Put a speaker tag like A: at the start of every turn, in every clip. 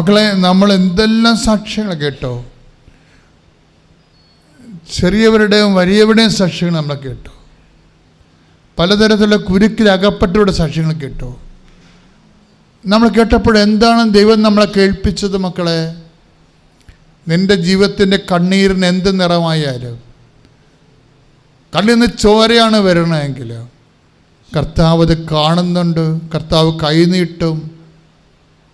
A: മക്കളെ നമ്മൾ എന്തെല്ലാം സാക്ഷ്യങ്ങൾ കേട്ടോ? ചെറിയവരുടെയും വലിയവരുടെയും സാക്ഷ്യങ്ങൾ നമ്മൾ കേട്ടു. പലതരത്തിലുള്ള കുരുക്കിൽ അകപ്പെട്ടവരുടെ സാക്ഷ്യങ്ങൾ കേട്ടു. നമ്മൾ കേട്ടപ്പോൾ എന്താണ് ദൈവം നമ്മളെ കേൾപ്പിച്ചത് മക്കളെ? നിന്റെ ജീവിതത്തിന്റെ കണ്ണീരിന് എന്ത് നിറമായാലും കണ്ണിൽ നിന്ന് ചോരയാണ് വരണമെങ്കിൽ കർത്താവ് അത് കാണുന്നുണ്ട് കർത്താവ് കൈനീട്ടും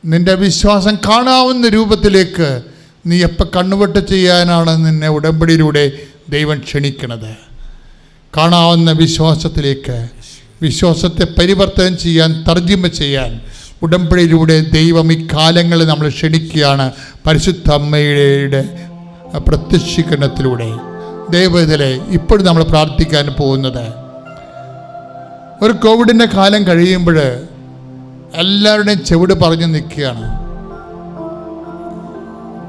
A: നിന്റെ വിശ്വാസം കാണാവുന്ന രൂപത്തിലേക്ക് നീ എപ്പോൾ കണ്ണുവെട്ട് ചെയ്യാനാണ് നിന്നെ ഉടമ്പടിയിലൂടെ ദൈവം ക്ഷണിക്കണത്. കാണാവുന്ന വിശ്വാസത്തിലേക്ക് വിശ്വാസത്തെ പരിവർത്തനം ചെയ്യാൻ തർജിമ ചെയ്യാൻ ഉടമ്പടിയിലൂടെ ദൈവം ഈ നമ്മൾ ക്ഷണിക്കുകയാണ് പരിശുദ്ധ അമ്മയുടെ പ്രത്യക്ഷീകരണത്തിലൂടെ. ദൈവത്തിലെ ഇപ്പോഴും നമ്മൾ പ്രാർത്ഥിക്കാൻ പോകുന്നത്. ഒരു കോവിഡിന്റെ കാലം കഴിയുമ്പോൾ എല്ലാവരുടെയും ചെവിട് പറഞ്ഞു നിൽക്കുകയാണ്.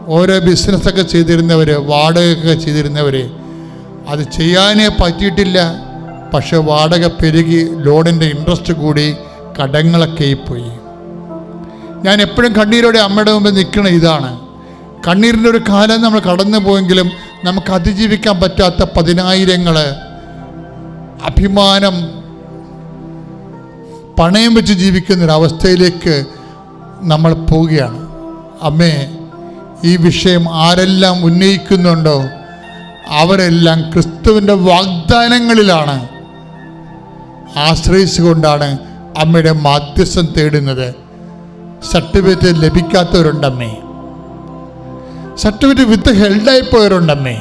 A: ഓരോ ബിസിനസ്സൊക്കെ ചെയ്തിരുന്നവർ വാടകയൊക്കെ ചെയ്തിരുന്നവർ അത് ചെയ്യാനേ പറ്റിയിട്ടില്ല. പക്ഷെ വാടക പെരുകി ലോണിന്റെ ഇൻട്രസ്റ്റ് കൂടി കടങ്ങളൊക്കെ പോയി. ഞാൻ എപ്പോഴും കണ്ണീരോടെ അമ്മയുടെ മുമ്പ് നിൽക്കണ ഇതാണ്. കണ്ണീരിന്റെ ഒരു കാലം നമ്മൾ കടന്നു പോയെങ്കിലും നമുക്ക് അതിജീവിക്കാൻ പറ്റാത്ത പതിനായിരങ്ങൾ അഭിമാനം പണയം വെച്ച് ജീവിക്കുന്നൊരവസ്ഥയിലേക്ക് നമ്മൾ പോവുകയാണ്. അമ്മേ ഈ വിഷയം ആരെല്ലാം ഉന്നയിക്കുന്നുണ്ടോ? അവരെല്ലാം ക്രിസ്തുവിന്റെ വാഗ്ദാനങ്ങളിലാണ് ആശ്രയിച്ചുകൊണ്ടാണ് അമ്മയുടെ മാധ്യസ്ഥം തേടുന്നത്. സർട്ടിഫിക്കറ്റ് ലഭിക്കാത്തവരുണ്ടമ്മേ. സർട്ടിഫിക്കറ്റ് വിത്ത് ഹെൽഡായി പോയവരുണ്ടമ്മേ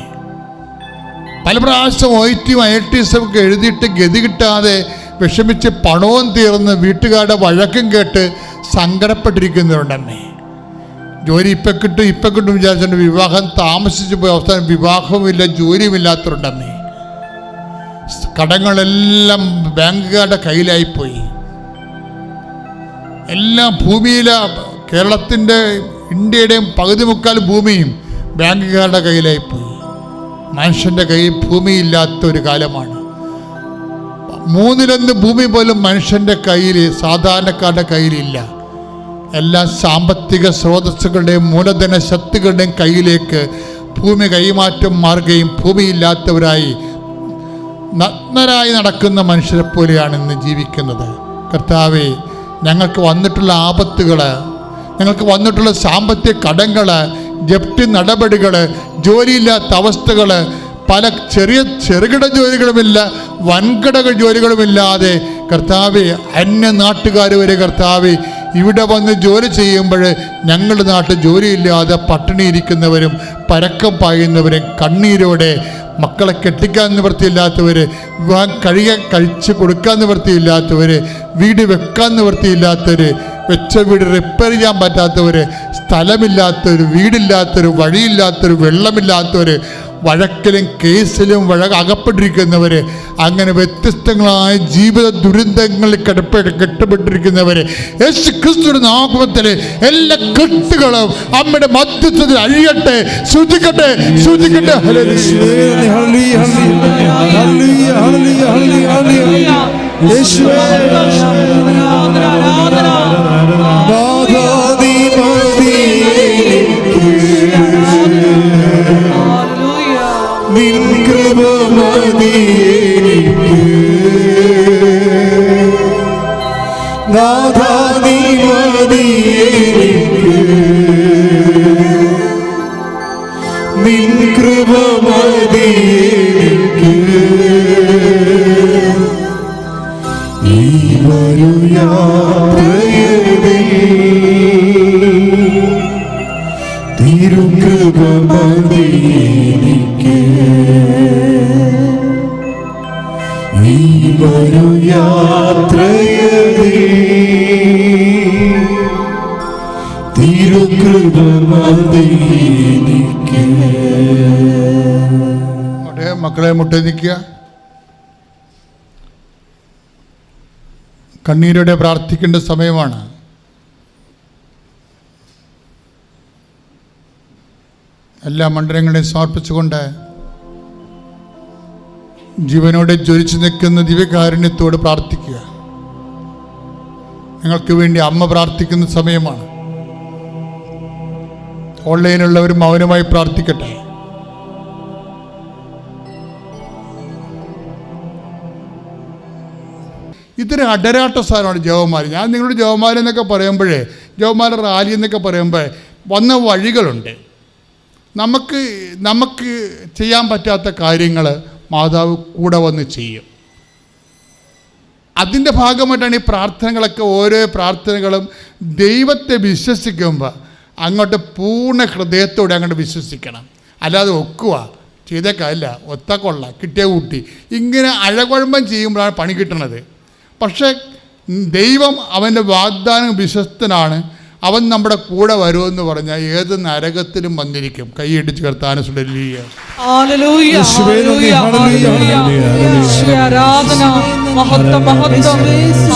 A: പല പ്രാവശ്യം ഒ ടിയും ഐ ടി ഒക്കെ എഴുതിയിട്ട് ഗതി കിട്ടാതെ വിഷമിച്ച് പണവും തീർന്ന് വീട്ടുകാരുടെ വഴക്കും കേട്ട് സങ്കടപ്പെട്ടിരിക്കുന്നവരുണ്ടമ്മേ. ജോലി ഇപ്പം കിട്ടും ഇപ്പം കിട്ടും വിചാരിച്ചുകൊണ്ട് വിവാഹം താമസിച്ച് പോയ അവസാനം വിവാഹവുമില്ല ജോലിയുമില്ലാത്തവരുണ്ടമ്മേ. കടങ്ങളെല്ലാം ബാങ്കുകാരുടെ കയ്യിലായിപ്പോയി. എല്ലാം ഭൂമിയിലെ കേരളത്തിന്റെ ഇന്ത്യയുടെയും പകുതി മുക്കാൽ ഭൂമിയും ബാങ്കുകാരുടെ കയ്യിലായിപ്പോയി. മനുഷ്യന്റെ കയ്യിൽ ഭൂമിയില്ലാത്ത ഒരു കാലമാണ്. മൂന്നിലൊന്ന് ഭൂമി പോലും മനുഷ്യന്റെ കയ്യിൽ സാധാരണക്കാരുടെ കയ്യിലില്ല. എല്ലാ സാമ്പത്തിക സ്രോതസ്സുകളുടെയും മൂലധന ശക്തികളുടെയും കയ്യിലേക്ക് ഭൂമി കൈമാറ്റം മാറുകയും ഭൂമിയില്ലാത്തവരായി നഗ്നരായി നടക്കുന്ന മനുഷ്യരെ പോലെയാണ് ഇന്ന് ജീവിക്കുന്നത്. കർത്താവെ ഞങ്ങൾക്ക് വന്നിട്ടുള്ള ആപത്തുകൾ ഞങ്ങൾക്ക് വന്നിട്ടുള്ള സാമ്പത്തിക കടങ്ങൾ ജപ്തി നടപടികൾ ജോലിയില്ലാത്ത അവസ്ഥകൾ പല ചെറിയ ചെറുകിട ജോലികളുമില്ല വൻകിട ജോലികളുമില്ലാതെ കർത്താവ് അന്യ നാട്ടുകാർ വരെ കർത്താവ് ഇവിടെ വന്ന് ജോലി ചെയ്യുമ്പോൾ ഞങ്ങളുടെ നാട്ടിൽ ജോലിയില്ലാതെ പട്ടിണിയിരിക്കുന്നവരും പരക്കം പായുന്നവരും കണ്ണീരോടെ മക്കളെ കെട്ടിക്കാൻ നിവൃത്തിയില്ലാത്തവർ കഴിയാൻ കഴിച്ച് കൊടുക്കാൻ നിവൃത്തിയില്ലാത്തവർ വീട് വെക്കാൻ നിവൃത്തിയില്ലാത്തവർ വെച്ച വീട് റിപ്പയർ ചെയ്യാൻ പറ്റാത്തവർ സ്ഥലമില്ലാത്തവർ വീടില്ലാത്തവർ വഴിയില്ലാത്തവർ വെള്ളമില്ലാത്തവർ വഴക്കിലും കേസിലും വഴ അകപ്പെട്ടിരിക്കുന്നവർ അങ്ങനെ വ്യത്യസ്തങ്ങളായ ജീവിത ദുരന്തങ്ങളിൽ കിടപ്പെട്ട് കെട്ടപ്പെട്ടിരിക്കുന്നവർ യേശു ക്രിസ്തുവിന്റെ നാമത്തിൽ എല്ലാ കെട്ടുകളും അമ്മയുടെ മധ്യത്തിൽ അഴിയട്ടെ ശുചിക്കട്ടെ ശുചിക്കട്ടെ
B: യേശുവേ, ഹല്ലേലൂയ, ഹല്ലേലൂയ,
A: മക്കളെ മുട്ടി നിൽക്കുക കണ്ണീരോടെ പ്രാർത്ഥിക്കേണ്ട സമയമാണ്. എല്ലാ മണ്ഡലങ്ങളെയും സമർപ്പിച്ചുകൊണ്ട് ജീവനോടെ ജ്വലിച്ചു നിൽക്കുന്ന ദിവ്യകാരുണ്യത്തോട് പ്രാർത്ഥിക്കുക. നിങ്ങൾക്ക് വേണ്ടി അമ്മ പ്രാർത്ഥിക്കുന്ന സമയമാണ്. ഓൺലൈനിലുള്ളവർ മൗനമായി പ്രാർത്ഥിക്കട്ടെ. ഇതൊരു അടരാട്ട സാധനമാണ് ജവമാല ഞാൻ നിങ്ങളോട് ജവമാല എന്നൊക്കെ പറയുമ്പോഴേ ജവമാല റാലി എന്നൊക്കെ പറയുമ്പോൾ വന്ന വഴികളുണ്ട്. നമുക്ക് നമുക്ക് ചെയ്യാൻ പറ്റാത്ത കാര്യങ്ങൾ മാതാവ് കൂടെ വന്ന് ചെയ്യും. അതിന്റെ ഭാഗമായിട്ടാണ് ഈ പ്രാർത്ഥനകളൊക്കെ ഓരോ പ്രാർത്ഥനകളും ദൈവത്തെ വിശ്വസിക്കുമ്പോൾ അങ്ങോട്ട് പൂർണ ഹൃദയത്തോടെ അങ്ങോട്ട് വിശ്വസിക്കണം. അല്ലാതെ ഒക്കുക ചെയ്തേക്കല്ല ഒത്ത കൊള്ള കിട്ടിയ കൂട്ടി ഇങ്ങനെ അഴകുഴമ്പം ചെയ്യുമ്പോഴാണ് പണി കിട്ടണത്. പക്ഷേ ദൈവം അവന്റെ വാഗ്ദാനം വിശ്വസ്തനാണ്. അവൻ നമ്മുടെ കൂടെ വരുമെന്ന് പറഞ്ഞാൽ ഏത് നരകത്തിലും വന്നിരിക്കും. കൈയടിച്ച് കർത്താന സുഡലിയ
C: ഹല്ലേലൂയ,
B: യേശുവേ
C: ഹല്ലേലൂയ,
B: ഹല്ലേലൂയ,
C: ഹല്ലേലൂയ.
B: ഹല്ലേലൂയ,
C: യേശുവേ ആരാധന മഹത്വം മഹത്വം.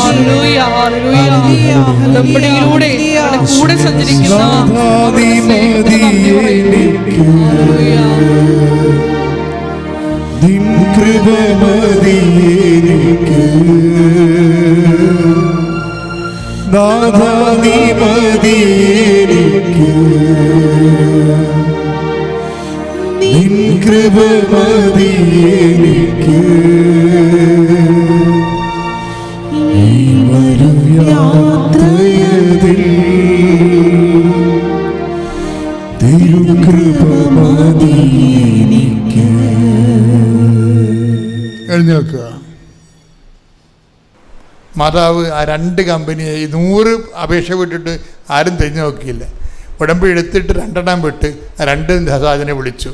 C: ഹല്ലേലൂയ, ഹല്ലേലൂയ. ഉടമ്പടിയിലൂടെ ഞങ്ങളുടെ കൂടെ സഞ്ചരിക്കുന്ന
B: നിൻ കൃപ മതി എനിക്ക്. നാഥാ നീ മതി നിൻ കൃപ മതി ഈ വരും
A: എഴുന്നേൽക്കുക മാതാവ് ആ രണ്ട് കമ്പനിയെ നൂറ് അപേക്ഷ വിട്ടിട്ട് ആരും തിരിഞ്ഞു നോക്കിയില്ല. ഉടമ്പ് എടുത്തിട്ട് രണ്ടെണ്ണം വിട്ട് രണ്ട് സാധനം വിളിച്ചു.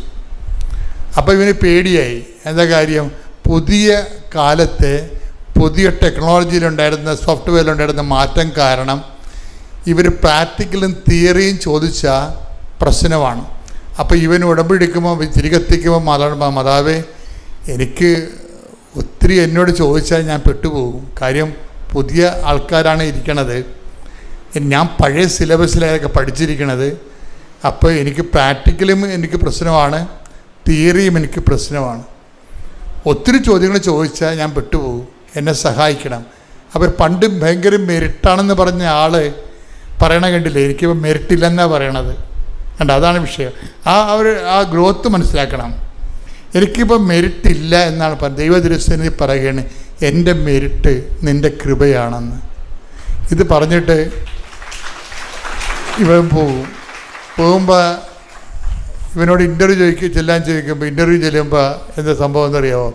A: അപ്പോൾ ഇവന് പേടിയായി. എന്താ കാര്യം? പുതിയ കാലത്തെ പുതിയ ടെക്നോളജിയിലുണ്ടായിരുന്ന സോഫ്റ്റ്വെയറിലുണ്ടായിരുന്ന മാറ്റം കാരണം ഇവർ പ്രാക്ടിക്കലും തിയറിയും ചോദിച്ച പ്രശ്നമാണ്. അപ്പോൾ ഇവൻ ഉടമ്പെടുക്കുമ്പോൾ തിരികെത്തിക്കുമ്പോൾ മാതാവ് മാതാവേ എനിക്ക് ഒത്തിരി എന്നോട് ചോദിച്ചാൽ ഞാൻ പെട്ടുപോകും. കാര്യം പുതിയ ആൾക്കാരാണ് ഇരിക്കണത്. ഞാൻ പഴയ സിലബസിലൊക്കെ പഠിച്ചിരിക്കണത്. അപ്പോൾ എനിക്ക് പ്രാക്ടിക്കലും എനിക്ക് പ്രശ്നമാണ്. തിയറിയും എനിക്ക് പ്രശ്നമാണ്. ഒത്തിരി ചോദ്യങ്ങൾ ചോദിച്ചാൽ ഞാൻ പെട്ടുപോകും. എന്നെ സഹായിക്കണം. അപ്പോൾ പണ്ട് ഭയങ്കര മെരിട്ടാണെന്ന് പറഞ്ഞ ആൾ പറയണ കണ്ടില്ലേ? എനിക്കിപ്പോൾ മെരിട്ടില്ലെന്നാണ് പറയണത്. കണ്ട? അതാണ് വിഷയം. ആ അവർ ആ ഗ്രോത്ത് മനസ്സിലാക്കണം. എനിക്കിപ്പോൾ മെരിറ്റ് ഇല്ല എന്നാണ് പറഞ്ഞത് ദൈവദൃശ്യനി പറയുകയാണ് എന്റെ മെരിറ്റ് നിന്റെ കൃപയാണെന്ന്. ഇത് പറഞ്ഞിട്ട് ഇവൻ പോകും പോകുമ്പോൾ ഇവനോട് ഇന്റർവ്യൂ ചോദിക്കും ചെല്ലാൻ ചോദിക്കുമ്പോൾ ഇന്റർവ്യൂ ചെല്ലുമ്പോൾ എന്താ സംഭവം എന്നറിയാമോ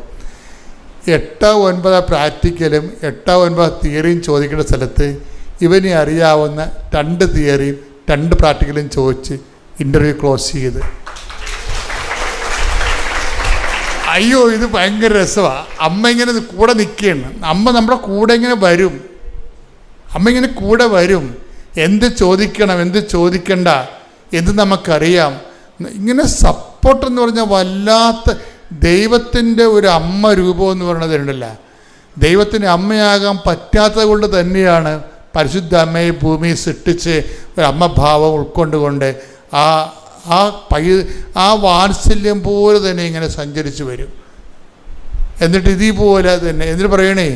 A: എട്ട് ഒൻപത് പ്രാക്ടിക്കലും എട്ട് ഒൻപത് തിയറിയും ചോദിക്കേണ്ട സ്ഥലത്ത് ഇവനെ അറിയാവുന്ന രണ്ട് തിയറിയും രണ്ട് പ്രാക്ടിക്കലും ചോദിച്ച് ഇന്റർവ്യൂ ക്ലോസ് ചെയ്ത്. അയ്യോ ഇത് ഭയങ്കര രസമാണ് അമ്മ ഇങ്ങനെ കൂടെ നിൽക്കുകയാണ്. അമ്മ നമ്മുടെ കൂടെ ഇങ്ങനെ വരും. അമ്മ ഇങ്ങനെ കൂടെ വരും. എന്ത് ചോദിക്കണം എന്ത് ചോദിക്കണ്ട എന്ത് നമുക്കറിയാം. ഇങ്ങനെ സപ്പോർട്ട് എന്ന് പറഞ്ഞാൽ വല്ലാത്ത ദൈവത്തിന്റെ ഒരു അമ്മ രൂപം എന്ന് പറയുന്നത് ഉണ്ടല്ല. ദൈവത്തിന് അമ്മയാകാൻ പറ്റാത്തത് കൊണ്ട് തന്നെയാണ് പരിശുദ്ധ അമ്മയെ ഭൂമിയിൽ സൃഷ്ടിച്ച് ഒരു അമ്മഭാവം ഉൾക്കൊണ്ടുകൊണ്ട് ആ ആ പൈ ആ വാത്സല്യം പോലെ തന്നെ ഇങ്ങനെ സഞ്ചരിച്ചു വരും. എന്നിട്ട് ഇതേപോലെ തന്നെ എന്നിട്ട് പറയണേ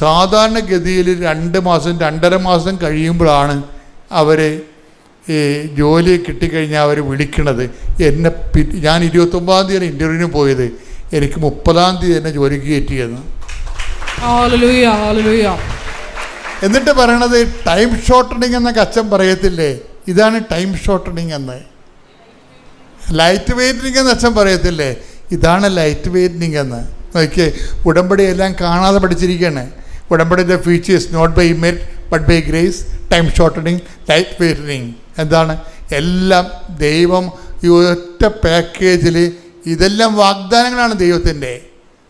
A: സാധാരണഗതിയിൽ രണ്ട് മാസം രണ്ടര മാസം കഴിയുമ്പോഴാണ് അവർ ഈ ജോലി കിട്ടിക്കഴിഞ്ഞാൽ അവർ വിളിക്കണത്. എന്നെ പി ഞാൻ ഇരുപത്തൊമ്പതാം തീയതി ഇന്റർവ്യൂവിന് പോയത്. എനിക്ക് മുപ്പതാം തീയതി എന്നെ ജോലിക്ക് കയറ്റിയെന്ന്. എന്നിട്ട് പറയണത് ടൈം ഷോർട്ടണിങ് എന്ന കച്ചം പറയത്തില്ലേ? ഇതാണ് ടൈം ഷോർട്ടണിങ് എന്ന്. ലൈറ്റ് വെയിറ്റിംഗ് എന്ന് അച്ഛൻ പറയത്തില്ലേ? ഇതാണ് ലൈറ്റ് വെയിറ്റിംഗ് എന്ന്. നോക്കിയേ ഉടമ്പടി എല്ലാം കാണാതെ പഠിച്ചിരിക്കുകയാണ്. ഉടമ്പടിയുടെ features not by merit but by grace time shortening light weightening എന്താണ്? എല്ലാം ദൈവം ഈ ഒറ്റ പാക്കേജിൽ ഇതെല്ലാം വാഗ്ദാനങ്ങളാണ് ദൈവത്തിന്റെ.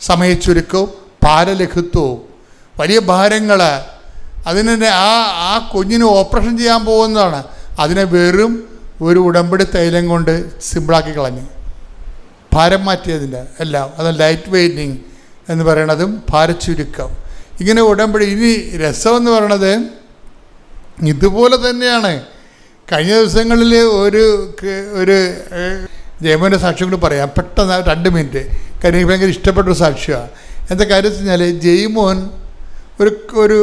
A: സമയച്ചുരുക്കവും ഭാരലഘുത്വവും. വലിയ ഭാരങ്ങൾ അതിനെ ആ ആ കുഞ്ഞിന് ഓപ്പറേഷൻ ചെയ്യാൻ പോകുന്നതാണ്. അതിനെ വെറും ഒരു ഉടമ്പടി തൈലം കൊണ്ട് സിമ്പിളാക്കി കളഞ്ഞു. ഭാരം മാറ്റിയതിന്റെ എല്ലാം അത് ലൈറ്റ് വെയ്റ്റിങ് എന്ന് പറയണതും ഭാരച്ചുരുക്കം. ഇങ്ങനെ ഉടമ്പടി ഇനി രസമെന്ന് പറയണത് ഇതുപോലെ തന്നെയാണ്. കഴിഞ്ഞ ദിവസങ്ങളിൽ ഒരു ഒരു ജയമോന്റെ സാക്ഷ്യം കൂടി പറയാം. പെട്ടെന്ന് രണ്ട് മിനിറ്റ്. കാര്യം എനിക്ക് ഭയങ്കര ഇഷ്ടപ്പെട്ട ഒരു സാക്ഷ്യമാണ് എന്താ കാര്യം വെച്ച് കഴിഞ്ഞാൽ ജയ്മോൻ ഒരു ഒരു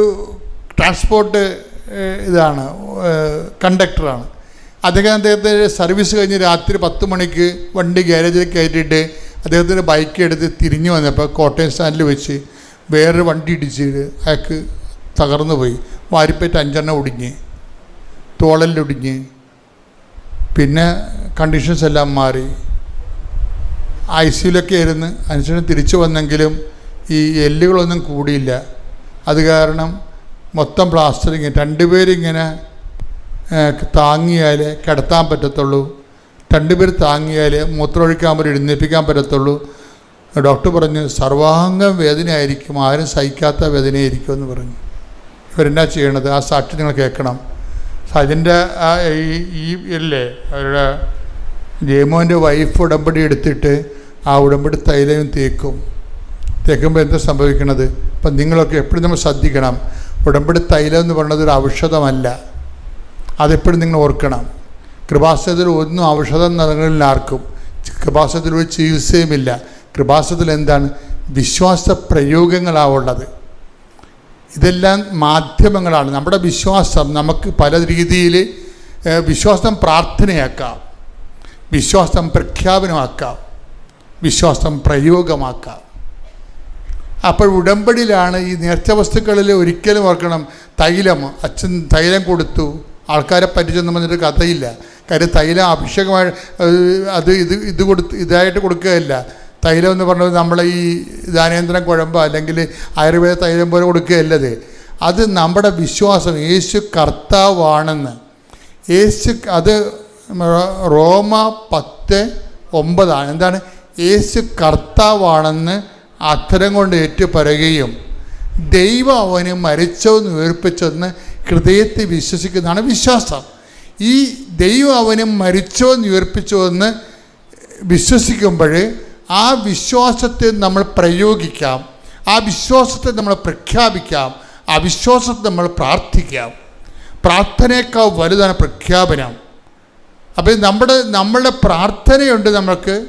A: ട്രാൻസ്പോർട്ട് ഇതാണ് കണ്ടക്ടറാണ് അദ്ദേഹം അദ്ദേഹത്തിന്റെ സർവീസ് കഴിഞ്ഞ് രാത്രി പത്ത് മണിക്ക് വണ്ടി ഗ്യാരേജിൽ കയറ്റിയിട്ട് അദ്ദേഹത്തിന്റെ ബൈക്ക് എടുത്ത് തിരിഞ്ഞു വന്നപ്പോൾ കോട്ടയം സ്റ്റാൻഡിൽ വെച്ച് വേറൊരു വണ്ടി ഇടിച്ചിട്ട് അയാൾക്ക് തകർന്നു പോയി. വാരിപ്പേറ്റ് അഞ്ചെണ്ണം ഒടിഞ്ഞ് തോളലിലൊടിഞ്ഞ് പിന്നെ കണ്ടീഷൻസ് എല്ലാം മാറി. ഐ സിയിലൊക്കെ ആയിരുന്നു. അനുസരിച്ച് തിരിച്ചു വന്നെങ്കിലും ഈ എല്ലുകളൊന്നും കൂടിയില്ല. അത് കാരണം മൊത്തം പ്ലാസ്റ്ററിങ് രണ്ടുപേരിങ്ങനെ ഏഹ്, താങ്ങിയാൽ കിടത്താൻ പറ്റത്തുള്ളൂ. രണ്ടുപേർ താങ്ങിയാൽ മൂത്രമൊഴിക്കാൻ പറ്റും എഴുന്നേൽപ്പിക്കാൻ പറ്റത്തുള്ളൂ. ഡോക്ടർ പറഞ്ഞു സർവാംഗം വേദനയായിരിക്കും ആരും സഹിക്കാത്ത വേദനയായിരിക്കും എന്ന് പറഞ്ഞു. ഇവരെന്നാ ചെയ്യണത്? ആ സാക്ഷി നിങ്ങൾ കേൾക്കണം. അതിന്റെ ആ ഈ ഇല്ലേ അവരുടെ ജയമോന്റെ വൈഫ് ഉടമ്പടി എടുത്തിട്ട് ആ ഉടമ്പടി തൈലവും തേക്കും. തേക്കുമ്പോൾ എന്താ സംഭവിക്കണത്? അപ്പം നിങ്ങളൊക്കെ എപ്പോഴും നമ്മൾ ശ്രദ്ധിക്കണം. ഉടമ്പടി തൈലം എന്ന് പറയുന്നത് ഒരു ഔഷധമല്ല. അതെപ്പോഴും നിങ്ങൾ ഓർക്കണം. കൃപാസനത്തിൽ ഒന്നും ഔഷധം നൽകുന്നില്ല ആർക്കും. കൃപാസനത്തിൽ ഒരു ചികിത്സയുമില്ല കൃപാസനത്തിൽ എന്താണ്? വിശ്വാസ പ്രയോഗങ്ങളാവുള്ളത് ഇതെല്ലാം മാധ്യമങ്ങളാണ്. നമ്മുടെ വിശ്വാസം നമുക്ക് പല രീതിയിൽ വിശ്വാസം പ്രാർത്ഥനയാക്കാം. വിശ്വാസം പ്രഖ്യാപനമാക്കാം. വിശ്വാസം പ്രയോഗമാക്കാം. അപ്പോൾ ഉടമ്പടിയിലാണ് ഈ നേർച്ച വസ്തുക്കളിൽ ഒരിക്കലും ഓർക്കണം. തൈലം അച്ഛൻ തൈലം കൊടുത്തു. ആൾക്കാരെ പരിചയം പറഞ്ഞിട്ട് കഥയില്ല. കാര്യം തൈലം അഭിഷേകമായി അത് ഇത് ഇത് കൊടുത്ത് ഇതായിട്ട് കൊടുക്കുകയല്ല. തൈലം എന്ന് പറഞ്ഞത് നമ്മളെ ഈ ദാനേന്ദ്രം കുഴമ്പോ അല്ലെങ്കിൽ ആയുർവേദ തൈലം പോലെ കൊടുക്കുകയല്ലത് അത്. നമ്മുടെ വിശ്വാസം യേശു കർത്താവാണെന്ന്. യേശു അത് റോമ പത്ത് ഒമ്പതാണ്. എന്താണ്? യേശു കർത്താവാണെന്ന് അത്തരം കൊണ്ട് ഏറ്റുപറയുകയും ദൈവം അവന് മരിച്ചോന്ന് ഉയർപ്പിച്ചെന്ന് ഹൃദയത്തിൽ വിശ്വസിക്കുന്നതാണ് വിശ്വാസം. ഈ ദൈവം അവനെ മരിച്ചോ ഉയർപ്പിച്ചോ എന്ന് വിശ്വസിക്കുമ്പോൾ ആ വിശ്വാസത്തെ നമ്മൾ പ്രയോഗിക്കാം. ആ വിശ്വാസത്തെ നമ്മൾ പ്രഖ്യാപിക്കാം. ആ വിശ്വാസത്തെ നമ്മൾ പ്രാർത്ഥിക്കാം. പ്രാർത്ഥനയേക്കാൾ വലുതാണ് പ്രഖ്യാപനം. അപ്പോൾ നമ്മുടെ നമ്മളുടെ പ്രാർത്ഥനയുണ്ട് നമുക്ക്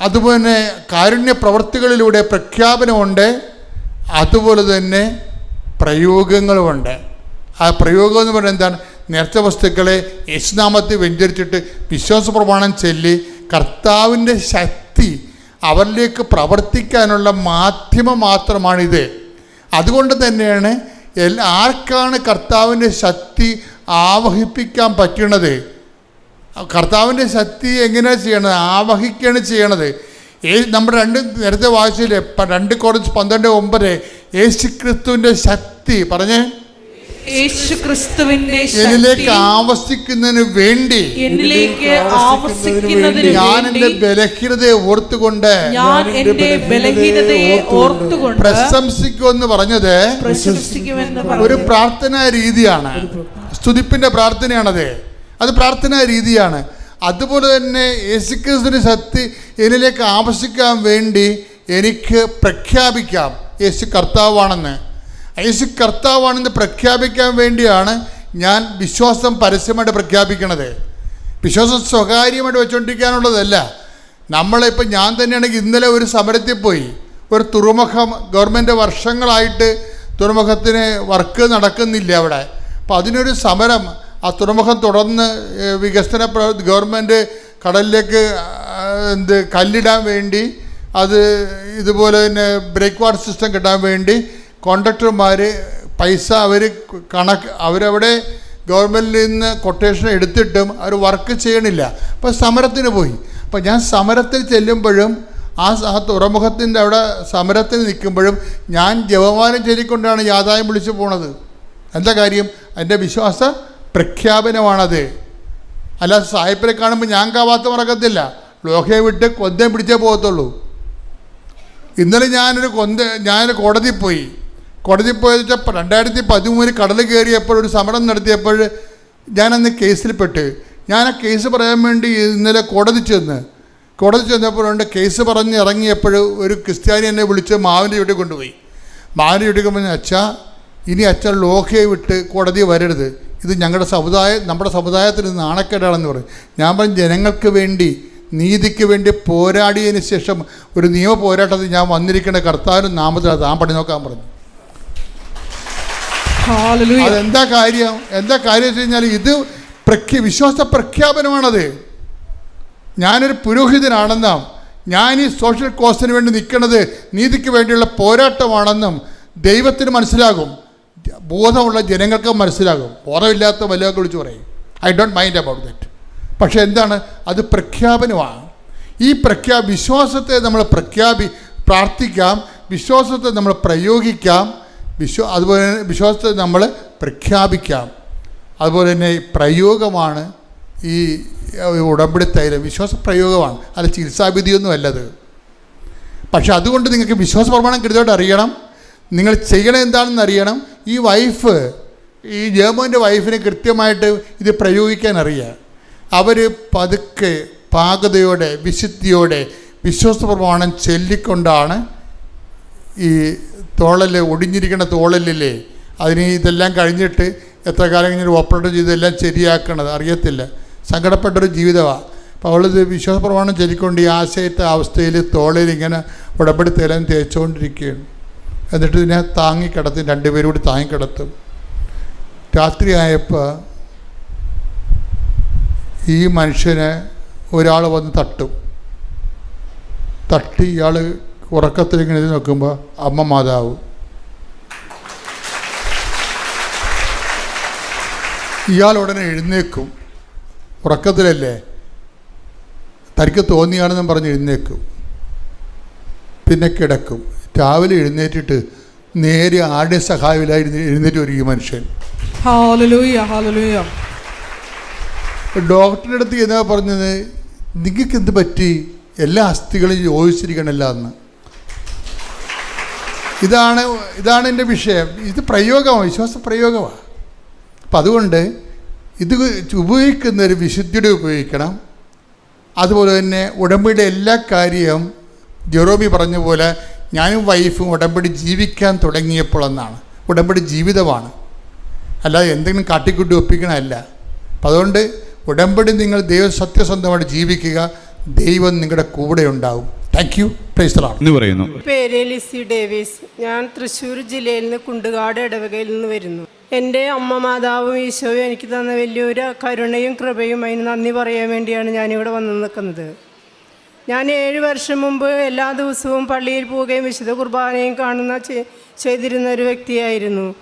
A: അതുപോലെ കാരുണ്യ പ്രവർത്തികളിലൂടെ പ്രഖ്യാപനമുണ്ട്. അതുപോലെ തന്നെ പ്രയോഗങ്ങളുമുണ്ട്. ആ പ്രയോഗം എന്ന് പറയുന്നത് എന്താണ്? നേർച്ച വസ്തുക്കളെ യേശുനാമത്തിൽ വെഞ്ചരിച്ചിട്ട് വിശ്വാസ പ്രമാണം ചൊല്ലി കർത്താവിന്റെ ശക്തി അവരിലേക്ക് പ്രവർത്തിക്കാനുള്ള മാധ്യമം മാത്രമാണിത്. അതുകൊണ്ട് തന്നെയാണ് എല്ലാ ആർക്കാണ് കർത്താവിന്റെ ശക്തി ആവഹിപ്പിക്കാൻ പറ്റുന്നത് കർത്താവിന്റെ ശക്തി എങ്ങനെയാണ് ചെയ്യണത്? ആവഹിക്കുകയാണ് ചെയ്യണത്. ഏ നമ്മുടെ രണ്ട് നേരത്തെ വായിച്ചില്ലേ? രണ്ട് കുറച്ച് പന്ത്രണ്ട് ഒമ്പത്. യേശു ക്രിസ്തുവിന്റെ ശക്തി. പറഞ്ഞേ. എന്നിലേക്ക് ആവസിക്കുന്നതിന് വേണ്ടി
C: എന്നിലേക്ക് ആവസിക്കുന്നതിന്
A: ഞാൻ എന്റെ
C: വേണ്ടി
A: ബലഹീനതയെ ഓർത്തുകൊണ്ട്
C: ഞാൻ എന്റെ ബലഹീനതയെ ഓർത്തുകൊണ്ട്
A: പ്രശംസിക്കുമെന്ന് പറഞ്ഞത് ഒരു പ്രാർത്ഥനാ രീതിയാണ്. സ്തുതിപ്പിന്റെ പ്രാർത്ഥനയാണത്. അത് പ്രാർത്ഥനാ രീതിയാണ്. അതുപോലെ തന്നെ യേശുക്രിസ്തുവിന്റെ ശക്തി എന്നിലേക്ക് ആവശ്യിക്കാൻ വേണ്ടി എനിക്ക് പ്രഖ്യാപിക്കാം. യേശു കർത്താവാണെന്ന്. യേശു കർത്താവാണെന്ന് പ്രഖ്യാപിക്കാൻ വേണ്ടിയാണ് ഞാൻ വിശ്വാസം പരസ്യമായിട്ട് പ്രഖ്യാപിക്കണത്. വിശ്വാസം സ്വകാര്യമായിട്ട് വെച്ചുകൊണ്ടിരിക്കാനുള്ളതല്ല നമ്മളിപ്പോൾ ഞാൻ തന്നെയാണെങ്കിൽ ഇന്നലെ ഒരു സമരത്തിൽ പോയി ഒരു തുറമുഖം ഗവൺമെന്റ് വർഷങ്ങളായിട്ട് തുറമുഖത്തിന് വർക്ക് നടക്കുന്നില്ല അവിടെ. അപ്പോൾ അതിനൊരു സമരം ആ തുറമുഖം തുടർന്ന് വികസന ഗവൺമെന്റ് കടലിലേക്ക് എന്ത് കല്ലിടാൻ വേണ്ടി അത് ഇതുപോലെ തന്നെ ബ്രേക്ക് വാട്ടർ സിസ്റ്റം കിട്ടാൻ വേണ്ടി കോൺട്രാക്ടർമാർ പൈസ അവർ കണക്ക് അവരവിടെ ഗവൺമെന്റിൽ നിന്ന് കൊട്ടേഷൻ എടുത്തിട്ടും അവർ വർക്ക് ചെയ്യണില്ല. അപ്പോൾ സമരത്തിന് പോയി. അപ്പോൾ ഞാൻ സമരത്തിൽ ചെല്ലുമ്പോഴും ആ ആ തുറമുഖത്തിന്റെ അവിടെ സമരത്തിൽ നിൽക്കുമ്പോഴും ഞാൻ ജപമാനം ചൊല്ലിക്കൊണ്ടാണ് യാതായം വിളിച്ചു പോണത്. എന്താ കാര്യം? എന്റെ വിശ്വാസ പ്രഖ്യാപനമാണത്. അല്ല സായിപ്പിനെ കാണുമ്പോൾ ഞാൻ കാവാത്ത മറക്കത്തില്ല ലോഹയെ വിട്ട് കൊന്തം പിടിച്ചേ പോകത്തുള്ളൂ. ഇന്നലെ ഞാനൊരു കൊന്ത ഞാൻ കോടതി പോയി. കോടതി വെച്ചാൽ രണ്ടായിരത്തി പതിമൂന്നിൽ കടൽ കയറിയപ്പോൾ ഒരു സമരം നടത്തിയപ്പോൾ ഞാനന്ന് കേസിൽപ്പെട്ട്. ഞാൻ ആ കേസ് പറയാൻ വേണ്ടി ഇന്നലെ കോടതി ചെന്ന്. കോടതി ചെന്നപ്പോഴുണ്ട് കേസ് പറഞ്ഞ് ഇറങ്ങിയപ്പോൾ ഒരു ക്രിസ്ത്യാനി എന്നെ വിളിച്ച് മാവിന്റെ വീട്ടിൽ കൊണ്ടുപോയി. മാവിന്റെ വീട്ടിൽ കൊണ്ടുപോയി അച്ഛാ ഇനി അച്ഛൻ ലോഹയെ വിട്ട് കോടതി വരരുത്. ഇത് ഞങ്ങളുടെ സമുദായം നമ്മുടെ സമുദായത്തിന് നാണക്കേടാണെന്ന് പറയും. ഞാൻ പറഞ്ഞു ജനങ്ങൾക്ക് വേണ്ടി നീതിക്ക് വേണ്ടി പോരാടിയതിന് ശേഷം ഒരു നിയമ പോരാട്ടത്തിൽ ഞാൻ വന്നിരിക്കുന്ന കർത്താവിനും നാമത്തിൽ താൻ പണി നോക്കാൻ പറഞ്ഞു. അതെന്താ കാര്യം? എന്താ കാര്യം വെച്ച് കഴിഞ്ഞാൽ ഇത് പ്രഖ്യ വിശ്വാസ പ്രഖ്യാപനമാണത്. ഞാനൊരു പുരോഹിതനാണെന്നും ഞാൻ ഈ സോഷ്യൽ കോസിന് വേണ്ടി നിൽക്കുന്നത് നീതിക്ക് വേണ്ടിയുള്ള പോരാട്ടമാണെന്നും ദൈവത്തിന് മനസ്സിലാകും. ബോധമുള്ള ജനങ്ങൾക്ക് മനസ്സിലാകും. ബോധമില്ലാത്ത വല്ലതൊക്കെ വിളിച്ച് പറയും. I don't mind about that പക്ഷെ എന്താണ്? അത് പ്രഖ്യാപനമാണ്. ഈ പ്രഖ്യാ വിശ്വാസത്തെ നമ്മൾ പ്രഖ്യാപി പ്രാർത്ഥിക്കാം. വിശ്വാസത്തെ നമ്മൾ പ്രയോഗിക്കാം. വിശ്വ അതുപോലെ വിശ്വാസത്തെ നമ്മൾ പ്രഖ്യാപിക്കാം. അതുപോലെ തന്നെ പ്രയോഗമാണ് ഈ ഉടമ്പടി തൈലം വിശ്വാസ പ്രയോഗമാണ്. അല്ല ചികിത്സാവിധിയൊന്നും അല്ലത്. പക്ഷെ അതുകൊണ്ട് നിങ്ങൾക്ക് വിശ്വാസ പ്രമാണം കൃത്യമായിട്ട് അറിയണം. നിങ്ങൾ ചെയ്യണം എന്താണെന്ന് അറിയണം. ഈ വൈഫ് ഈ ജേമോന്റെ വൈഫിനെ കൃത്യമായിട്ട് ഇത് പ്രയോഗിക്കാൻ അറിയാം. അവർ പതുക്കെ പാകതയോടെ വിശുദ്ധിയോടെ വിശ്വാസ പ്രമാണം ചൊല്ലിക്കൊണ്ടാണ് ഈ തോളൽ ഒടിഞ്ഞിരിക്കുന്ന തോളലില്ലേ അതിന് ഇതെല്ലാം കഴിഞ്ഞിട്ട് എത്ര കാലം കഴിഞ്ഞ് ഓപ്പറേറ്റ് ചെയ്ത് എല്ലാം ശരിയാക്കണത് അറിയത്തില്ല. സങ്കടപ്പെട്ടൊരു ജീവിതമാണ് അപ്പോൾ അവളിത് വിശ്വാസ പ്രമാണം ചൊല്ലിക്കൊണ്ട് ഈ ആശയത്തെ അവസ്ഥയിൽ തോളിൽ ഇങ്ങനെ ഉടമ്പടി തേച്ചുകൊണ്ടിരിക്കുകയാണ്. എന്നിട്ട് ഇതിനെ താങ്ങിക്കിടത്തും രണ്ടുപേരും കൂടി താങ്ങിക്കിടത്തും. രാത്രിയായപ്പോൾ ഈ മനുഷ്യനെ ഒരാൾ വന്ന് തട്ടും. തട്ടി ഇയാൾ ഉറക്കത്തിലിങ്ങനെ എഴുതി നോക്കുമ്പോൾ അമ്മ മാതാവ്. ഇയാൾ ഉടനെ എഴുന്നേക്കും. ഉറക്കത്തിലല്ലേ? തനിക്ക് തോന്നിയാണെന്നും പറഞ്ഞ് എഴുന്നേക്കും. പിന്നെ കിടക്കും. രാവിലെ എഴുന്നേറ്റിട്ട് നേരെ ആരുടെ സഹായമില്ല എഴുന്നേറ്റ് വരും ഈ മനുഷ്യൻ. ഡോക്ടറിന്റെ അടുത്ത് എന്നാ പറഞ്ഞത്? നിങ്ങൾക്ക് എന്ത് പറ്റി? എല്ലാ അസ്ഥികളും യോജിച്ചിരിക്കണമല്ല എന്ന് ഇതാണ് ഇതാണ് എന്റെ വിഷയം. ഇത് പ്രയോഗമാണ് വിശ്വാസ പ്രയോഗമാണ്. അപ്പം അതുകൊണ്ട് ഇത് ഉപയോഗിക്കുന്നൊരു വിശുദ്ധിയുടെ ഉപയോഗിക്കണം. അതുപോലെ തന്നെ ഉടമ്പടിയുടെ എല്ലാ കാര്യവും ജെറോബി പറഞ്ഞ പോലെ ഞാനും വൈഫും ഉടമ്പടി ജീവിക്കാൻ തുടങ്ങിയപ്പോൾ എന്നാണ്. ഉടമ്പടി ജീവിതമാണ്. അല്ലാതെ എന്തെങ്കിലും കാട്ടിക്കൂട്ടി ഒപ്പിക്കണമല്ല. അപ്പം അതുകൊണ്ട് ഉടമ്പടി നിങ്ങൾ ദൈവ സത്യസന്ധമായിട്ട് ജീവിക്കുക. ദൈവം നിങ്ങളുടെ കൂടെ ഉണ്ടാവും. താങ്ക് യു
D: എന്ന് പറയുന്നു.
E: പേര് ലിസി ഡേവിസ്. ഞാൻ തൃശ്ശൂർ ജില്ലയിൽ നിന്ന് കുണ്ടുകാട് ഇടവകയിൽ നിന്ന് വരുന്നു. എന്റെ അമ്മ മാതാവും ഈശോയും എനിക്ക് തന്ന വലിയൊരു കരുണയും കൃപയും അതിന് നന്ദി പറയാൻ വേണ്ടിയാണ് ഞാനിവിടെ വന്ന് നിൽക്കുന്നത്. ഞാൻ ഏഴ് വർഷം മുമ്പ് എല്ലാ ദിവസവും പള്ളിയിൽ പോവുകയും വിശുദ്ധ കുർബാനയും കാണുന്ന ചെയ്തിരുന്ന ഒരു വ്യക്തിയായിരുന്നു.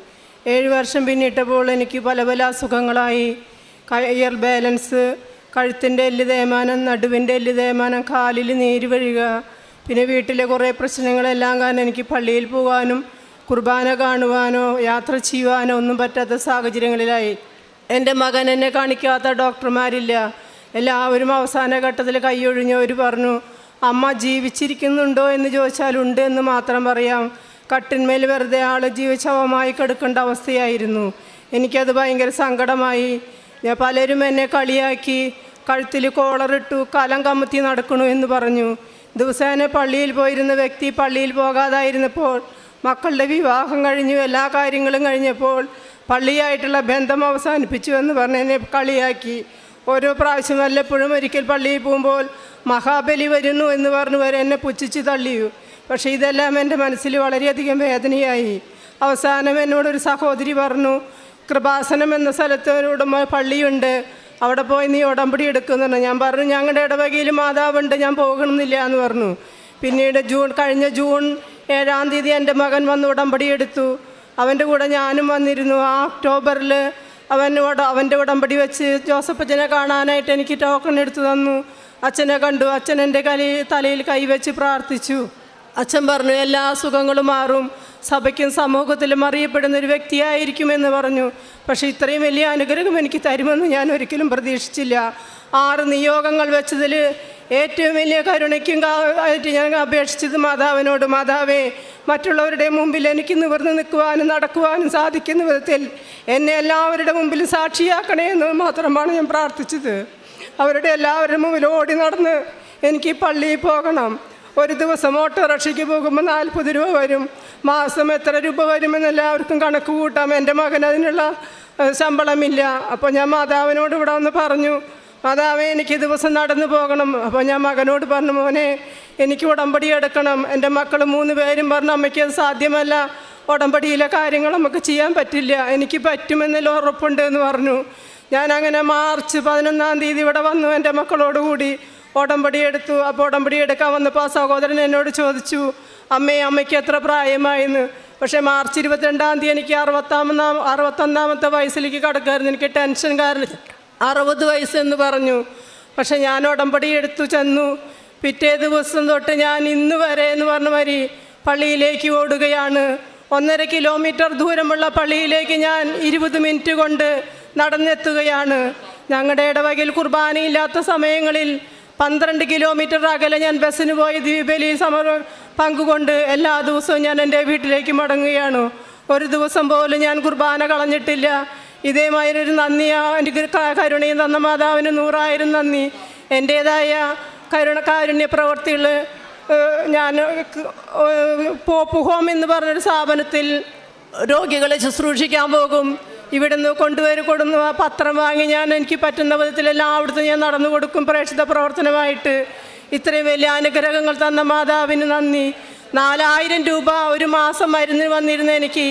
E: ഏഴ് വർഷം പിന്നിട്ടപ്പോൾ എനിക്ക് പല പല അസുഖങ്ങളായി. കയർ ബാലൻസ് കഴുത്തിന്റെ എല്ല് തേമാനം നടുവിന്റെ എല്ല് തേമാനം കാലിൽ നീര് വഴുക. പിന്നെ വീട്ടിലെ കുറേ പ്രശ്നങ്ങളെല്ലാം കാരണം എനിക്ക് പള്ളിയിൽ പോകാനും കുർബാന കാണുവാനോ യാത്ര ചെയ്യുവാനോ ഒന്നും പറ്റാത്ത സാഹചര്യങ്ങളിലായി. എന്റെ മകൻ എന്നെ കാണിക്കാത്ത ഡോക്ടർമാരില്ല. എല്ലാവരും അവസാന ഘട്ടത്തിൽ കൈയൊഴിഞ്ഞവർ പറഞ്ഞു അമ്മ ജീവിച്ചിരിക്കുന്നുണ്ടോ എന്ന് ചോദിച്ചാൽ ഉണ്ട് എന്ന് മാത്രം പറയാം. കട്ടിന്മേൽ വെറുതെ ആൾ ജീവിച്ചവമായി കിടക്കേണ്ട അവസ്ഥയായിരുന്നു. എനിക്കത് ഭയങ്കര സങ്കടമായി. പലരും എന്നെ കളിയാക്കി. കഴുത്തിൽ കോളറിട്ടു കലം കമ്മത്തി നടക്കണു എന്ന് പറഞ്ഞു. ദിവസേന പള്ളിയിൽ പോയിരുന്ന വ്യക്തി പള്ളിയിൽ പോകാതായിരുന്നപ്പോൾ മക്കളുടെ വിവാഹം കഴിഞ്ഞു എല്ലാ കാര്യങ്ങളും കഴിഞ്ഞപ്പോൾ പള്ളിയായിട്ടുള്ള ബന്ധം അവസാനിപ്പിച്ചു എന്ന് പറഞ്ഞ് എന്നെ കളിയാക്കി. ഓരോ പ്രാവശ്യം വല്ലപ്പോഴും ഒരിക്കൽ പള്ളിയിൽ പോകുമ്പോൾ മഹാബലി വരുന്നു എന്ന് പറഞ്ഞു വരെ എന്നെ പുച്ഛിച്ച് തള്ളിയു. പക്ഷേ ഇതെല്ലാം എന്റെ മനസ്സിൽ വളരെയധികം വേദനയായി. അവസാനം എന്നോടൊരു സഹോദരി പറഞ്ഞു കൃപാസനം എന്ന സ്ഥലത്ത് ഒരു ഉടമ പള്ളിയുണ്ട്. അവിടെ പോയി നീ ഉടമ്പടി എടുക്കുന്നുണ്ട് ഞാൻ പറഞ്ഞു ഞങ്ങളുടെ ഇടവകയിൽ മാതാവുണ്ട് ഞാൻ പോകണമെന്നില്ല എന്ന് പറഞ്ഞു. പിന്നീട് ജൂൺ കഴിഞ്ഞ ജൂൺ ഏഴാം തീയതി എന്റെ മകൻ വന്ന് ഉടമ്പടി എടുത്തു. അവന്റെ കൂടെ ഞാനും വന്നിരുന്നു. ആ ഒക്ടോബറിൽ അവൻ അവന്റെ ഉടമ്പടി വെച്ച് ജോസഫ് അച്ഛനെ കാണാനായിട്ട് എനിക്ക് ടോക്കൺ എടുത്തു തന്നു. അച്ഛനെ കണ്ടു. അച്ഛൻ എന്റെ കലി തലയിൽ കൈവച്ച് പ്രാർത്ഥിച്ചു. അച്ഛൻ പറഞ്ഞു എല്ലാ അസുഖങ്ങളും മാറും. സഭയ്ക്കും സമൂഹത്തിലും അറിയപ്പെടുന്ന ഒരു വ്യക്തിയായിരിക്കുമെന്ന് പറഞ്ഞു. പക്ഷേ ഇത്രയും വലിയ അനുഗ്രഹം എനിക്ക് തരുമെന്ന് ഞാൻ ഒരിക്കലും പ്രതീക്ഷിച്ചില്ല. ആറ് നിയോഗങ്ങൾ വെച്ചതിൽ ഏറ്റവും വലിയ കരുണയ്ക്കും ആയിട്ട് ഞാൻ അപേക്ഷിച്ചത് മാതാവിനോട്. മാതാവേ മറ്റുള്ളവരുടെ മുമ്പിൽ എനിക്ക് നിവർന്ന് നിൽക്കുവാനും നടക്കുവാനും സാധിക്കുന്ന വിധത്തിൽ എന്നെ എല്ലാവരുടെ മുമ്പിൽ സാക്ഷിയാക്കണേ എന്ന് മാത്രമാണ് ഞാൻ പ്രാർത്ഥിച്ചത്. അവരുടെ എല്ലാവരുടെ മുമ്പിൽ ഓടി നടന്ന് എനിക്ക് പള്ളിയിൽ പോകണം. ഒരു ദിവസം ഓട്ടോറിക്ഷയ്ക്ക് പോകുമ്പോൾ നാൽപ്പത് രൂപ വരും. മാസം എത്ര രൂപ വരുമെന്ന് എല്ലാവർക്കും കണക്ക് കൂട്ടാം. എന്റെ മകൻ അതിനുള്ള ശമ്പളമില്ല. അപ്പോൾ ഞാൻ മാതാവിനോട് ഇവിടെ വന്ന് പറഞ്ഞു മാതാവേ എനിക്ക് ദിവസം നടന്നു പോകണം. അപ്പോൾ ഞാൻ മകനോട് പറഞ്ഞു മോനെ എനിക്ക് ഉടമ്പടി എടുക്കണം. എന്റെ മക്കൾ മൂന്ന് പേരും പറഞ്ഞു അമ്മയ്ക്ക് അത് സാധ്യമല്ല. ഉടമ്പടിയിലെ കാര്യങ്ങൾ നമുക്ക് ചെയ്യാൻ പറ്റില്ല. എനിക്ക് പറ്റുമെന്നല്ല ഉറപ്പുണ്ട് എന്ന് പറഞ്ഞു. ഞാൻ അങ്ങനെ മാർച്ച് പതിനൊന്നാം തീയതി ഇവിടെ വന്നു എന്റെ മക്കളോട് കൂടി ഉടമ്പടി എടുത്തു അപ്പോൾ ഓടമ്പടി എടുക്കാൻ വന്നപ്പോൾ ആ സഹോദരൻ എന്നോട് ചോദിച്ചു അമ്മേ അമ്മയ്ക്ക് എത്ര പ്രായമായെന്ന് പക്ഷേ മാർച്ച് ഇരുപത്തിരണ്ടാം തീയതി എനിക്ക് അറുപത്താമതാം അറുപത്തൊന്നാമത്തെ വയസ്സിലേക്ക് കടക്കായിരുന്നു. എനിക്ക് ടെൻഷൻ കാരണം അറുപത് വയസ്സെന്ന് പറഞ്ഞു. പക്ഷേ ഞാൻ ഉടമ്പടി എടുത്തു ചെന്നു. പിറ്റേ ദിവസം തൊട്ട് ഞാൻ ഇന്ന് വരെ എന്ന് പറഞ്ഞ മാതിരി പള്ളിയിലേക്ക് ഓടുകയാണ്. ഒന്നര കിലോമീറ്റർ ദൂരമുള്ള പള്ളിയിലേക്ക് ഞാൻ ഇരുപത് മിനിറ്റ് കൊണ്ട് നടന്നെത്തുകയാണ്. ഞങ്ങളുടെ ഇടവകയിൽ കുർബാനയില്ലാത്ത സമയങ്ങളിൽ പന്ത്രണ്ട് കിലോമീറ്റർ അകലെ ഞാൻ ബസ്സിന് പോയി ദ്വീപലി സമരം പങ്കുകൊണ്ട് എല്ലാ ദിവസവും ഞാൻ എന്റെ വീട്ടിലേക്ക് മടങ്ങുകയാണ്. ഒരു ദിവസം പോലും ഞാൻ കുർബാന കളഞ്ഞിട്ടില്ല. ഇതേമാതിരി ഒരു നന്ദി എന്റെ കരുണയും തന്ന മാതാവിന് നൂറായിരം നന്ദി. എന്റേതായ കരുണ കാരുണ്യ പ്രവർത്തികൾ ഞാൻ പോപ്പ് ഹോം എന്ന് പറഞ്ഞൊരു സ്ഥാപനത്തിൽ രോഗികളെ ശുശ്രൂഷിക്കാൻ പോകും. ഇവിടുന്ന് കൊണ്ടുവരും കൊടുന്ന് ആ പത്രം വാങ്ങി ഞാൻ എനിക്ക് പറ്റുന്ന വിധത്തിൽ എല്ലായിടത്തും ഞാൻ നടന്നു കൊടുക്കും പ്രേക്ഷിത പ്രവർത്തനമായിട്ട്. ഇത്രയും വലിയ അനുഗ്രഹങ്ങൾ തന്ന മാതാവിന് നന്ദി. നാലായിരം രൂപ ഒരു മാസം മരുന്നിന് വന്നിരുന്ന എനിക്ക്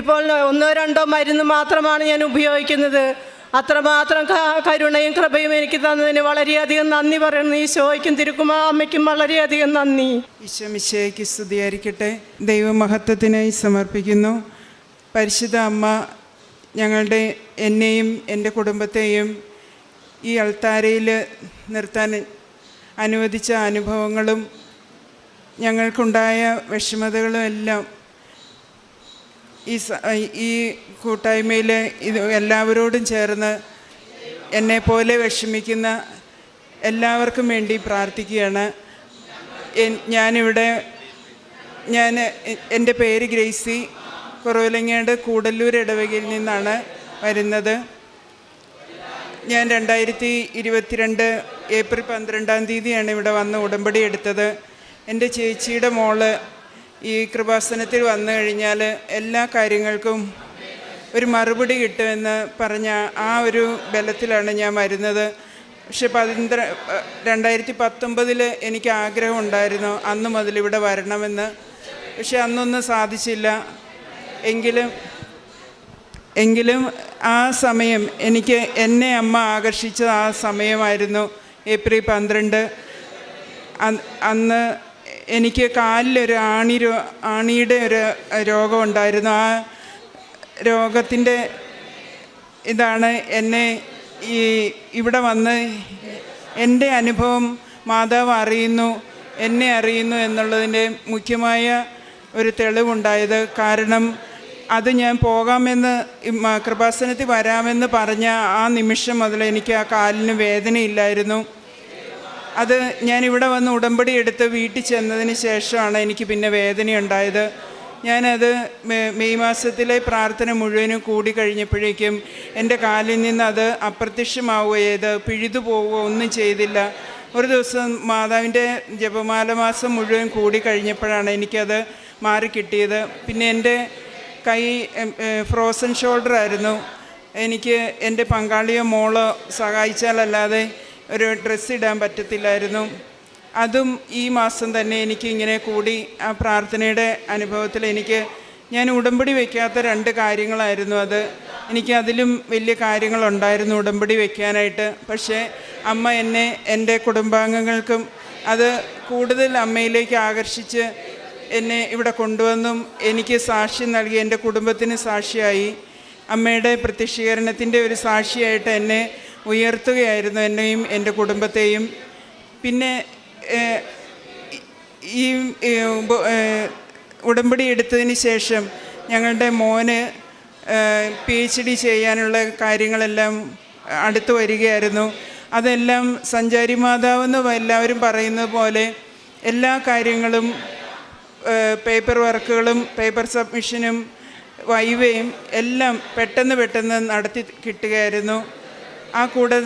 E: ഇപ്പോൾ ഒന്നോ രണ്ടോ മരുന്ന് മാത്രമാണ് ഞാൻ ഉപയോഗിക്കുന്നത്. അത്രമാത്രം കരുണയും കൃപയും എനിക്ക് തന്നതിന് വളരെയധികം നന്ദി പറയുന്നു. ഈശോയ്ക്കും തിരുക്കുമാ അമ്മയ്ക്കും വളരെയധികം നന്ദി.
D: ഈശോമിശയ്ക്ക് സ്തുതിയായിരിക്കട്ടെ. ദൈവമഹത്വത്തിനായി സമർപ്പിക്കുന്നു. പരിശുദ്ധ അമ്മ ഞങ്ങളുടെ എന്നെയും എന്റെ കുടുംബത്തെയും ഈ അൾത്താരയിൽ നിർത്താൻ അനുവദിച്ച അനുഭവങ്ങളും ഞങ്ങൾക്കുണ്ടായ വിഷമതകളും എല്ലാം ഈ ഈ കൂട്ടായ്മയിൽ ഇത് എല്ലാവരോടും ചേർന്ന് എന്നെപ്പോലെ വിഷമിക്കുന്ന എല്ലാവർക്കും വേണ്ടി പ്രാർത്ഥിക്കുകയാണ്. ഞാനിവിടെ ഞാൻ എന്റെ പേര് ഗ്രേസി. കുറവിലങ്ങാട് കൂടല്ലൂർ ഇടവകയിൽ നിന്നാണ് വരുന്നത്. ഞാൻ രണ്ടായിരത്തി ഇരുപത്തിരണ്ട് ഏപ്രിൽ പന്ത്രണ്ടാം തീയതിയാണ് ഇവിടെ വന്ന് ഉടമ്പടി എടുത്തത്. എന്റെ ചേച്ചിയുടെ മോൾ ഈ കൃപാസനത്തിൽ വന്നു കഴിഞ്ഞാൽ എല്ലാ കാര്യങ്ങൾക്കും ഒരു മറുപടി കിട്ടുമെന്ന് പറഞ്ഞ ആ ഒരു ബലത്തിലാണ് ഞാൻ വരുന്നത്. പക്ഷെ പതിന്ത്ര രണ്ടായിരത്തി പത്തൊമ്പതിൽ എനിക്ക് ആഗ്രഹമുണ്ടായിരുന്നു അന്ന് മുതൽ ഇവിടെ വരണമെന്ന്. പക്ഷെ അന്നൊന്നും സാധിച്ചില്ല. എങ്കിലും എങ്കിലും ആ സമയം എനിക്ക് എന്നെ അമ്മ ആകർഷിച്ച ആ സമയമായിരുന്നു ഏപ്രിൽ പന്ത്രണ്ട്. അന്ന് എനിക്ക് കാലിലൊരു ആണി രോ ആണിയുടെ ഒരു രോഗമുണ്ടായിരുന്നു ആ രോഗത്തിന്റെ ഇതാണ് എന്നെ ഈ ഇവിടെ വന്ന് എന്റെ അനുഭവം മാതാവ് അറിയുന്നു എന്നെ അറിയുന്നു എന്നുള്ളതിന്റെ മുഖ്യമായ ഒരു തെളിവുണ്ടായത് കാരണം അത് ഞാൻ പോകാമെന്ന് കൃപാസനത്തിൽ വരാമെന്ന് പറഞ്ഞ ആ നിമിഷം മുതൽ എനിക്ക് ആ കാലിന് വേദനയില്ലായിരുന്നു. അത് ഞാൻ ഇവിടെ വന്ന് ഉടമ്പടി എടുത്ത് വീട്ടിൽ ചെന്നതിന് ശേഷമാണ് എനിക്ക് പിന്നെ വേദനയുണ്ടായത്. ഞാനത് മെയ് മാസത്തിലെ പ്രാർത്ഥന മുഴുവനും കൂടി കഴിഞ്ഞപ്പോഴേക്കും എന്റെ കാലിൽ നിന്ന് അത് അപ്രത്യക്ഷമാവുകയോ ചെയ്ത് പിഴുതു പോവുകയോ ഒന്നും ചെയ്തില്ല. ഒരു ദിവസം മാതാവിന്റെ ജപമാല മാസം മുഴുവൻ കൂടി കഴിഞ്ഞപ്പോഴാണ് എനിക്കത് മാറിക്കിട്ടിയത്. പിന്നെ എന്റെ കൈ ഫ്രോസൺ ഷോൾഡർ ആയിരുന്നു. എനിക്ക് എന്റെ പങ്കാളിയോ മോളോ സഹായിച്ചാലല്ലാതെ ഒരു ഡ്രസ്സ് ഇടാൻ പറ്റത്തില്ലായിരുന്നു. അതും ഈ മാസം തന്നെ എനിക്ക് ഇങ്ങനെ കൂടി ആ പ്രാർത്ഥനയുടെ അനുഭവത്തിൽ എനിക്ക് ഞാൻ ഉടമ്പടി വയ്ക്കാത്ത രണ്ട് കാര്യങ്ങളായിരുന്നു അത്. എനിക്ക് അതിലും വലിയ കാര്യങ്ങളുണ്ടായിരുന്നു ഉടമ്പടി വയ്ക്കാനായിട്ട് പക്ഷേ അമ്മ എന്നെ എന്റെ കുടുംബാംഗങ്ങൾക്കും അത് കൂടുതൽ അമ്മയിലേക്ക് ആകർഷിച്ച് എന്നെ ഇവിടെ കൊണ്ടുവന്നും എനിക്ക് സാക്ഷ്യം നൽകി എന്റെ കുടുംബത്തിന് സാക്ഷിയായി. അമ്മയുടെ പ്രത്യക്ഷീകരണത്തിന്റെ ഒരു സാക്ഷിയായിട്ട് എന്നെ ഉയർത്തുകയായിരുന്നു എന്നെയും എന്റെ കുടുംബത്തെയും. പിന്നെ ഈ ഉടമ്പടി എടുത്തതിന് ശേഷം ഞങ്ങളുടെ മോന് പി എച്ച് ഡി ചെയ്യാനുള്ള കാര്യങ്ങളെല്ലാം അടുത്തു വരികയായിരുന്നു. അതെല്ലാം സഞ്ചാരി മാതാവെന്ന് എല്ലാവരും പറയുന്നത് പോലെ എല്ലാ കാര്യങ്ങളും പേപ്പർ വർക്കുകളും പേപ്പർ സബ്മിഷനും വൈവയും എല്ലാം പെട്ടെന്ന് പെട്ടെന്ന് നടത്തി കിട്ടുകയായിരുന്നു. ആ കൂടെ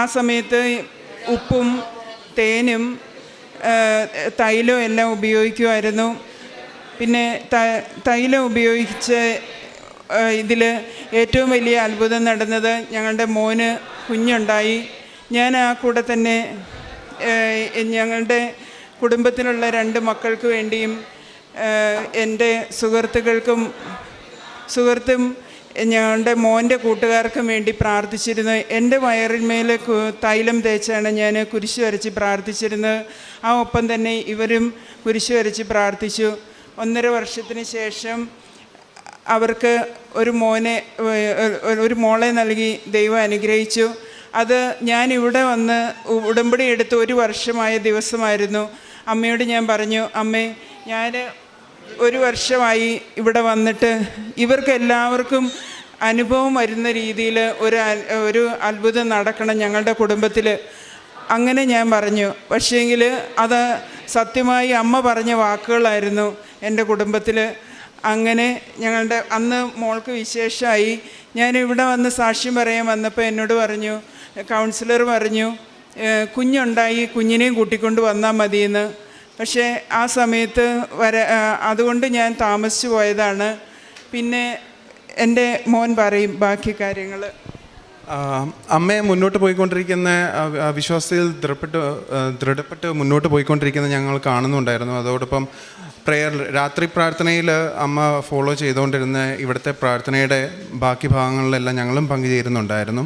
D: ആ സമയത്ത് ഉപ്പും തേനും തൈലവും എല്ലാം ഉപയോഗിക്കുമായിരുന്നു. പിന്നെ തൈലം ഉപയോഗിച്ച് ഇതിൽ ഏറ്റവും വലിയ അത്ഭുതം നടന്നത് ഞങ്ങളുടെ മോന് കുഞ്ഞുണ്ടായി. ഞാൻ ആ കൂടെ തന്നെ ഞങ്ങളുടെ കുടുംബത്തിലുള്ള രണ്ട് മക്കൾക്ക് വേണ്ടിയും എന്റെ സുഹൃത്തുക്കൾക്കും സുഹൃത്തും ഞങ്ങളുടെ മോന്റെ കൂട്ടുകാർക്കും വേണ്ടി പ്രാർത്ഥിച്ചിരുന്നു. എന്റെ വയറിന്മേൽ തൈലം തേച്ചാണ് ഞാൻ കുരിശ് വരച്ച് പ്രാർത്ഥിച്ചിരുന്നത്. ആ ഒപ്പം തന്നെ ഇവരും കുരിശ് വരച്ച് പ്രാർത്ഥിച്ചു. ഒന്നര വർഷത്തിന് ശേഷം അവർക്ക് ഒരു മോനെ ഒരു മോളെ നൽകി ദൈവം അനുഗ്രഹിച്ചു. അത് ഞാൻ ഇവിടെ വന്ന് ഉടമ്പടി എടുത്ത് ഒരു വർഷമായ ദിവസമായിരുന്നു. അമ്മയോട് ഞാൻ പറഞ്ഞു അമ്മേ ഞാൻ ഒരു വർഷമായി ഇവിടെ വന്നിട്ട് ഇവർക്ക് എല്ലാവർക്കും അനുഭവം വരുന്ന രീതിയിൽ ഒരു ഒരു അത്ഭുതം നടക്കണം ഞങ്ങളുടെ കുടുംബത്തിൽ. അങ്ങനെ ഞാൻ പറഞ്ഞു. പക്ഷേങ്കിൽ അത് സത്യമായി അമ്മ പറഞ്ഞ വാക്കുകളായിരുന്നു എന്റെ കുടുംബത്തിൽ. അങ്ങനെ ഞങ്ങളുടെ അന്ന് മോൾക്ക് വിശേഷമായി ഞാൻ ഇവിടെ വന്ന് സാക്ഷ്യം പറയാൻ വന്നപ്പോൾ എന്നോട് പറഞ്ഞു കൗൺസിലർ പറഞ്ഞു "ഏഹ് കുഞ്ഞുണ്ടായി കുഞ്ഞിനെയും കൂട്ടിക്കൊണ്ട് വന്നാൽ മതിയെന്ന്. പക്ഷേ ആ സമയത്ത് വര അതുകൊണ്ട് ഞാൻ താമസിച്ചു പോയതാണ്. പിന്നെ എന്റെ മോൻ പറയും ബാക്കി കാര്യങ്ങൾ
F: അമ്മയെ മുന്നോട്ട് പോയിക്കൊണ്ടിരിക്കുന്ന വിശ്വാസത്തിൽ ദൃഢപ്പെട്ട് ദൃഢപ്പെട്ട് മുന്നോട്ട് പോയിക്കൊണ്ടിരിക്കുന്ന ഞങ്ങൾ കാണുന്നുണ്ടായിരുന്നു. അതോടൊപ്പം പ്രെയർ രാത്രി പ്രാർത്ഥനയിൽ അമ്മ ഫോളോ ചെയ്തുകൊണ്ടിരുന്ന ഇവിടുത്തെ പ്രാർത്ഥനയുടെ ബാക്കി ഭാഗങ്ങളിലെല്ലാം ഞങ്ങളും പങ്കുചേരുന്നുണ്ടായിരുന്നു.